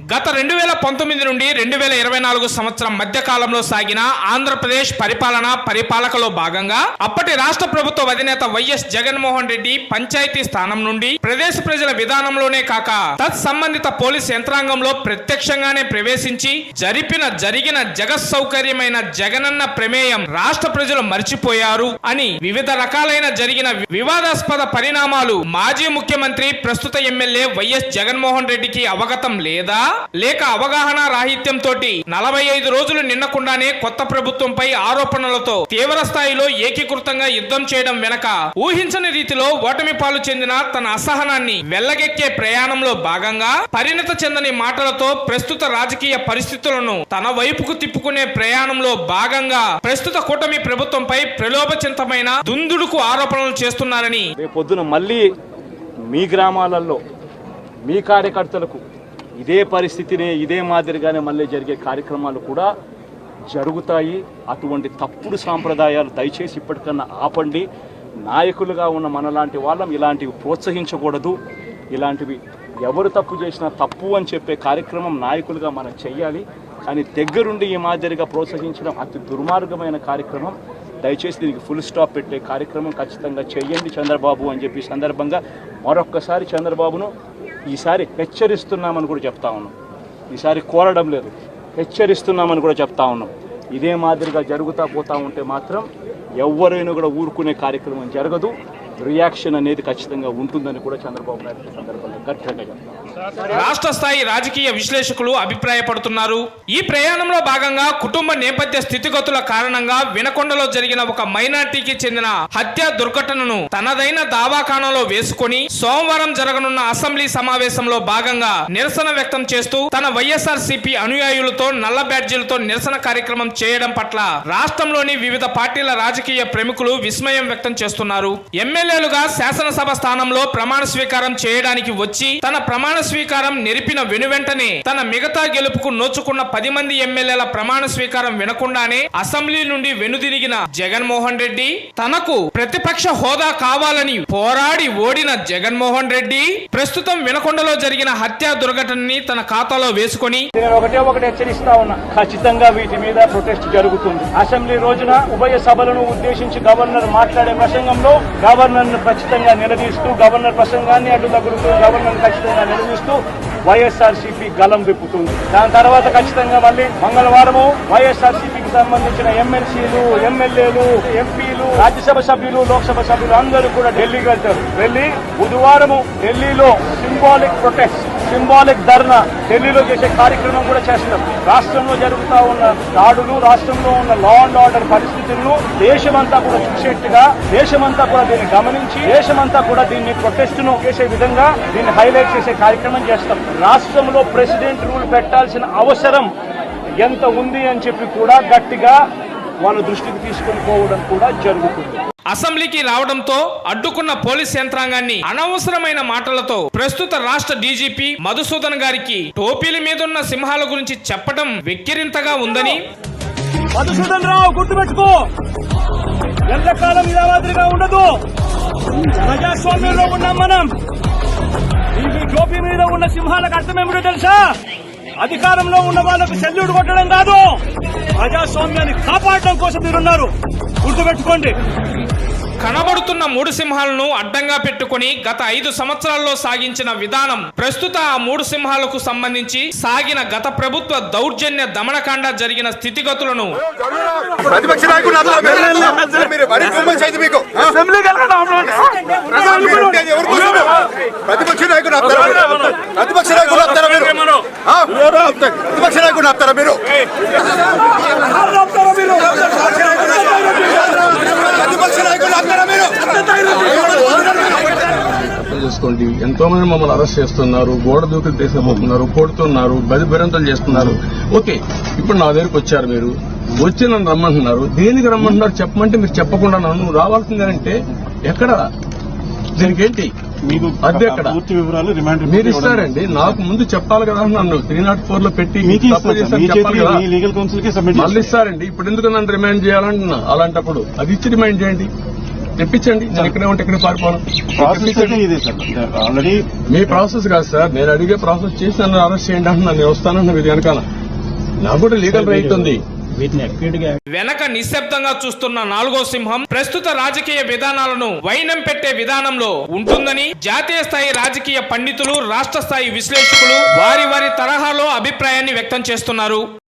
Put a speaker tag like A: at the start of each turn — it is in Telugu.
A: గత రెండు వేల పంతొమ్మిది నుండి రెండు వేల ఇరవై నాలుగు సంవత్సరం మధ్య కాలంలో సాగిన ఆంధ్రప్రదేశ్ పరిపాలన పరిపాలకలో భాగంగా అప్పటి రాష్ట్ర ప్రభుత్వ అధినేత వైఎస్ జగన్మోహన్ రెడ్డి పంచాయతీ స్థానం నుండి ప్రదేశ ప్రజల విధానంలోనే కాక తత్సంబంధిత పోలీస్ యంత్రాంగంలో ప్రత్యక్షంగానే ప్రవేశించి జరిపిన జరిగిన జగత్ సౌకర్యమైన జగనన్న ప్రమేయం రాష్ట్ర ప్రజలు మర్చిపోయారు అని వివిధ రకాలైన జరిగిన వివాదాస్పద పరిణామాలు మాజీ ముఖ్యమంత్రి ప్రస్తుత ఎమ్మెల్యే వైఎస్ జగన్మోహన్ రెడ్డికి అవగతం లేదా? లేక అవగాహన రాహిత్యం తోటి నలభై ఐదు రోజులు నిన్నకుండానే కొత్త ప్రభుత్వంపై ఆరోపణలతో తీవ్ర స్థాయిలో ఏకీకృతంగా యుద్ధం చేయడం వెనక ఊహించని రీతిలో ఓటమి పాలు చెందిన తన అసహనాన్ని వెల్లగెక్కే ప్రయాణంలో భాగంగా పరిణత చెందని మాటలతో ప్రస్తుత రాజకీయ పరిస్థితులను తన వైపుకు తిప్పుకునే ప్రయాణంలో భాగంగా ప్రస్తుత కూటమి ప్రభుత్వంపై ప్రలోభచింతమైన దుందుడుకు ఆరోపణలు చేస్తున్నారని
B: రేపు పొద్దున మళ్ళీ మీ గ్రామాలలో మీ కార్యకర్తలకు ఇదే పరిస్థితినే ఇదే మాదిరిగానే మళ్ళీ జరిగే కార్యక్రమాలు కూడా జరుగుతాయి. అటువంటి తప్పుడు సాంప్రదాయాలు దయచేసి ఇప్పటికన్నా ఆపండి. నాయకులుగా ఉన్న మనలాంటి వాళ్ళం ఇలాంటివి ప్రోత్సహించకూడదు. ఇలాంటివి ఎవరు తప్పు చేసినా తప్పు అని చెప్పే కార్యక్రమం నాయకులుగా మనం చెయ్యాలి. కానీ దగ్గరుండి ఈ మాదిరిగా ప్రోత్సహించడం అతి దుర్మార్గమైన కార్యక్రమం. దయచేసి దీనికి ఫుల్ స్టాప్ పెట్టే కార్యక్రమం ఖచ్చితంగా చెయ్యండి చంద్రబాబు అని చెప్పి సందర్భంగా మరొక్కసారి చంద్రబాబును ఈసారి హెచ్చరిస్తున్నామని కూడా చెప్తా ఉన్నాం. ఈసారి కోరడం లేదు. హెచ్చరిస్తున్నామని కూడా చెప్తా ఉన్నాం. ఇదే మాదిరిగా జరుగుతూ పోతా ఉంటే మాత్రం ఎవరైనా కూడా ఊరుకునే కార్యక్రమం జరగదు. రియాక్షన్ అనేది ఖచ్చితంగా ఉంటుందని కూడా చంద్రబాబు నాయుడు సందర్భంగా గట్టిగా
A: రాష్ట్ర స్థాయి రాజకీయ విశ్లేషకులు అభిప్రాయపడుతున్నారు. ఈ ప్రయాణంలో భాగంగా కుటుంబ నేపథ్య స్థితిగతుల కారణంగా వినకొండలో జరిగిన ఒక మైనార్టీకి చెందిన హత్య దుర్ఘటనను తనదైన దావాఖానాలో వేసుకొని సోమవారం జరగనున్న అసెంబ్లీ సమావేశంలో భాగంగా నిరసన వ్యక్తం చేస్తూ తన వైఎస్ఆర్ సిపి అనుయాయులతో నల్ల బ్యాడ్జీలతో నిరసన కార్యక్రమం చేయడం పట్ల రాష్ట్రంలోని వివిధ పార్టీల రాజకీయ ప్రముఖులు విస్మయం వ్యక్తం చేస్తున్నారు. ఎమ్మెల్యే ఎమ్మెల్యేలుగా శాసనసభ స్థానంలో ప్రమాణ స్వీకారం చేయడానికి వచ్చి తన ప్రమాణ స్వీకారం నెరిపిన వెనువెంటనే తన మిగతా గెలుపుకు నోచుకున్న పది మంది ఎమ్మెల్యేల ప్రమాణ స్వీకారం వినకుండానే అసెంబ్లీ నుండి వెనుదిరిగిన జగన్మోహన్ రెడ్డి తనకు ప్రతిపక్ష హోదా కావాలని పోరాడి ఓడిన జగన్మోహన్ రెడ్డి ప్రస్తుతం వినకొండలో జరిగిన హత్యా దుర్ఘటనని తన ఖాతాలో వేసుకొని
B: ఒకటే ఒకటి హెచ్చరిస్తా ఉన్నా. ఖచ్చితంగా వీటి మీద ప్రొటెస్ట్ జరుగుతుంది. అసెంబ్లీ రోజున ఉభయ సభలను ఉద్దేశించి గవర్నర్ మాట్లాడే ప్రసంగంలో గవర్నర్ గవర్నర్ను ఖచ్చితంగా నిలదీస్తూ గవర్నర్ ప్రసంగాన్ని అడ్డు తగులుతూ గవర్నర్ ఖచ్చితంగా నిలదీస్తూ వైఎస్ఆర్సీపీ గలం విప్పుతుంది. దాని తర్వాత ఖచ్చితంగా మళ్ళీ మంగళవారము వైఎస్ఆర్సీపీకి సంబంధించిన ఎమ్మెల్సీలు ఎమ్మెల్యేలు ఎంపీలు రాజ్యసభ సభ్యులు లోక్సభ సభ్యులు అందరూ కూడా ఢిల్లీకి వెళ్తారు. వెళ్ళి బుధవారము ఢిల్లీలో సింబాలిక్ ప్రొటెస్ట్ సింబాలిక్ ధర్నా ఢిల్లీలో చేసే కార్యక్రమం కూడా చేస్తున్నారు రాష్ట్రంలో జరుగుతూ ఉన్న దాడులు రాష్ట్రంలో ఉన్న లా అండ్ ఆర్డర్ పరిస్థితులను దేశమంతా కూడా చూసేట్టుగా దేశమంతా కూడా దీన్ని గమనించి దేశమంతా కూడా దీన్ని ప్రొటెస్ట్ను చేసే విధంగా దీన్ని హైలైట్ చేసే కార్యక్రమం చేస్తాం. రాష్ట్రంలో ప్రెసిడెంట్ రూల్ పెట్టాల్సిన అవసరం ఎంత ఉంది అని చెప్పి కూడా గట్టిగా వాళ్ళ దృష్టికి తీసుకొని పోవడం కూడా జరుగుతుంది.
A: అసెంబ్లీకి రావడంతో అడ్డుకున్న పోలీస్ యంత్రాంగాన్ని అనవసరమైన మాటలతో ప్రస్తుత రాష్ట్ర డీజీపీ మధుసూదన్ గారికి టోపీల మీదున్న సింహాల గురించి చెప్పడం వెక్కిరింతగా ఉందని
B: మధుసూదన్ రావు గుర్తుపెట్టుకో. ఎల్లకాలం ఇలా మాదిరిగా ఉండదు. ప్రజాస్వామ్యంలో ఉన్నాం మనం. ఈ టోపీ మీద ఉన్న సింహాలకు అర్థమేమిటో తెలుసా? అధికారంలో ఉన్న వాళ్ళకు సెల్యూట్ కొట్టడం కాదు. ప్రజాస్వామ్యాన్ని కాపాడడం కోసం మీరున్నారు. గుర్తుపెట్టుకోండి.
A: కనబడుతున్న మూడు సింహాలను అడ్డంగా పెట్టుకుని గత ఐదు సంవత్సరాల్లో సాగించిన విధానం ప్రస్తుత ఆ మూడు సింహాలకు సంబంధించి సాగిన గత ప్రభుత్వ దౌర్జన్య దమనకాండ జరిగిన స్థితిగతులను
C: ప్రతిపక్ష నాయకుడు ఆపుతారా? మీరు మరీ కుమ్మస్ అయితే మీకు ఆ? మీరు ఉండేది ఎవరి కోసము? ప్రతిపక్ష నాయకుడు ఆపుతారా మీరు? ప్రతిపక్ష నాయకుడు ఆపుతారా మీరు ఆ? నాయకుడు ఆపుతారా మీరు?
D: అర్థం చేసుకోండి ఎంతో మంది మమ్మల్ని అరెస్ట్ చేస్తున్నారు గోడ దూకులు తీసుకుపోతున్నారు కొడుతున్నారు బది బెరంతలు చేస్తున్నారు. ఓకే ఇప్పుడు నా దగ్గరికి వచ్చారు మీరు. వచ్చి నన్ను రమ్మంటున్నారు. దేనికి రమ్మంటున్నారు చెప్పమంటే మీరు చెప్పకుండా నన్ను రావాల్సిందేనంటే ఎక్కడ? దీనికి ఏంటి
E: మీకు
D: ఎక్కడ?
E: పూర్తి వివరాలు రిమాండ్
D: మీరు ఇస్తారండి. నాకు ముందు చెప్పాలి కదా నన్ను త్రీ నాట్ ఫోర్లో పెట్టి
E: మీకు లీగల్ కౌన్సిల్కి సబ్మిట్
D: మళ్ళీ ఇస్తారండి. ఇప్పుడు ఎందుకు నన్ను రిమైండ్ చేయాలంటున్నా? అలాంటప్పుడు అది ఇచ్చి రిమైండ్ చేయండి. తెప్పించండి. నేను ఇక్కడే ఉంటే ఇక్కడ పారిపోను.
E: ఆల్రెడీ
D: మీ ప్రాసెస్ కాదు సార్. నేను అడిగే ప్రాసెస్ చేసి నన్ను అరెస్ట్ చేయండి అంటున్నా. నేను వస్తానన్న ఇది వెనకాల. నాకు కూడా లీగల్ రైట్ ఉంది.
A: వెనక నిశ్శబ్దంగా చూస్తున్న నాలుగో సింహం ప్రస్తుత రాజకీయ విధానాలను వైనం పెట్టే విధానంలో ఉంటుందని జాతీయ స్థాయి రాజకీయ పండితులు రాష్ట్ర స్థాయి విశ్లేషకులు వారి వారి తరహాలో అభిప్రాయాన్ని వ్యక్తం చేస్తున్నారు.